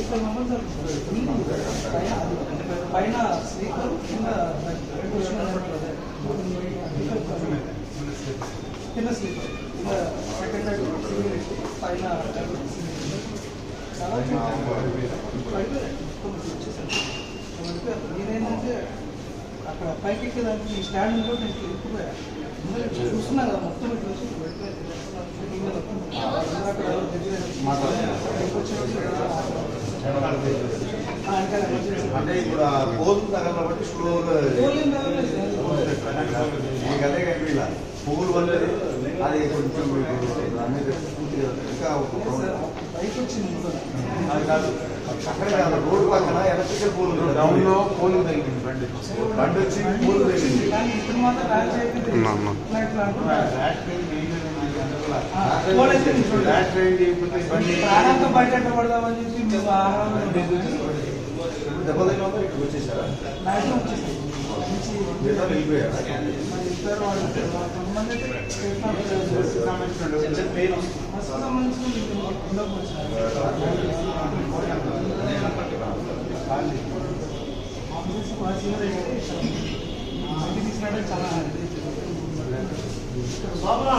పైన పైన స్లీపర్ కింద కింద స్లీపర్ కింద సెకండ్ పైన నేనేంటంటే అక్కడ పైకి ఎక్కేదానికి ఈ స్టాండ్ ఉందో నేను వెళ్ళిపోయా చూస్తున్నా కదా మొత్తం ఇట్లా వచ్చి వెళ్ళిపోయాను. అక్కడ దగ్గర పైకి వచ్చేటప్పుడు ఆ, వెనకాల emergency. అంటే ఇప్పుడు ఆ పోల్ తగలబట్టి స్లోగా. మీకు అదే కనిపించలా పువ్వులు వల్ల అది కొంచెం మీకు పూర్తిగా ఇంకా. అది కాదు అక్కడే కాదు రోడ్డు పక్కన ఎలక్ట్రికల్ పోల్ డౌన్లో పోలింగ్ తగ్గింది బండి బండి వచ్చి పోల్ తగిలింది ప్రాణంతో బయట పడదామని చెప్పి మేము ఆహారం చాలా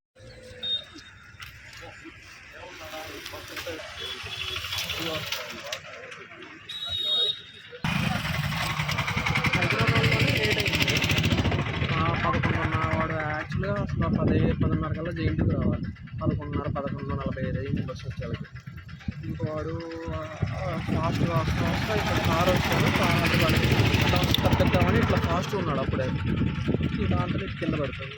పది పదిన్నర కల్లా జైంట్కి రావాలి. పదకొండున్నర పదకొండు నలభై ఐదు అయింది బస్సు వచ్చేళ్ళకి. ఇంకో వాడు ఫాస్ట్గా వస్తూ వస్తా ఇక్కడ కార్ వచ్చాడు. కార్ వాళ్ళకి తప్పిద్దామని ఇట్లా ఫాస్ట్ ఉన్నాడు అప్పుడే. ఈ దాంట్లో ఇటు కింద పడుతుంది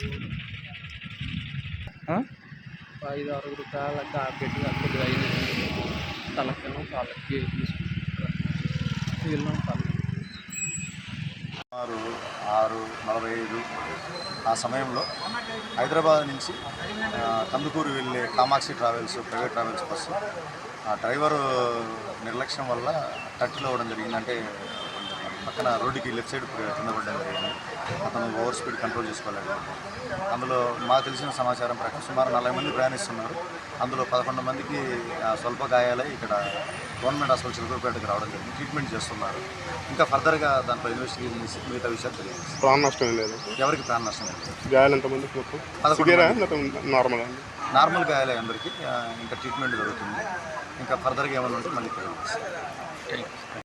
ఐదు ఆరుగురు కాళ్ళకి గట్టిగా కొద్దిగా అయింది. తలకిను కాళ్ళకి వీళ్ళం కాళ్ళకి ఆరు ఆరు నలభై ఐదు ఆ సమయంలో హైదరాబాద్ నుంచి కందుకూరు వెళ్ళే Kamakshi travels private travels bus. ఆ డ్రైవరు నిర్లక్ష్యం వల్ల టచ్లో అవ్వడం జరిగింది. అంటే పక్కన రోడ్డుకి లెఫ్ట్ సైడ్ కింద పడడం జరిగింది. అతను ఓవర్ స్పీడ్ కంట్రోల్ చేసుకోలేడు అందులో మాకు తెలిసిన సమాచారం ప్రకారం సుమారు నలభై మంది ప్రయాణిస్తున్నారు. అందులో పదకొండు మందికి స్వల్ప గాయాలై ఇక్కడ గవర్నమెంట్ హాస్పిటల్ చిలుకూరుపేటకి రావడం జరిగింది. ట్రీట్మెంట్ చేస్తున్నారు. ఇంకా ఫర్దర్గా దాంట్లో ఇన్వెస్టిగేషన్ చేసి మిగతా విషయాలు తెలియదు ప్రాణ నష్టం లేదు. ఎవరికి ప్రాణ నష్టం లేదు? గాయాలు ఎంతమందికి మొత్తం? పదకొండు సివియరా మంది. మొత్తం నార్మల్ నార్మల్ గాయాలే అందరికీ. ఇంకా ట్రీట్మెంట్ జరుగుతుంది. ఇంకా ఫర్దర్గా ఏమైనా ఉంటే మళ్ళీ తెలియదు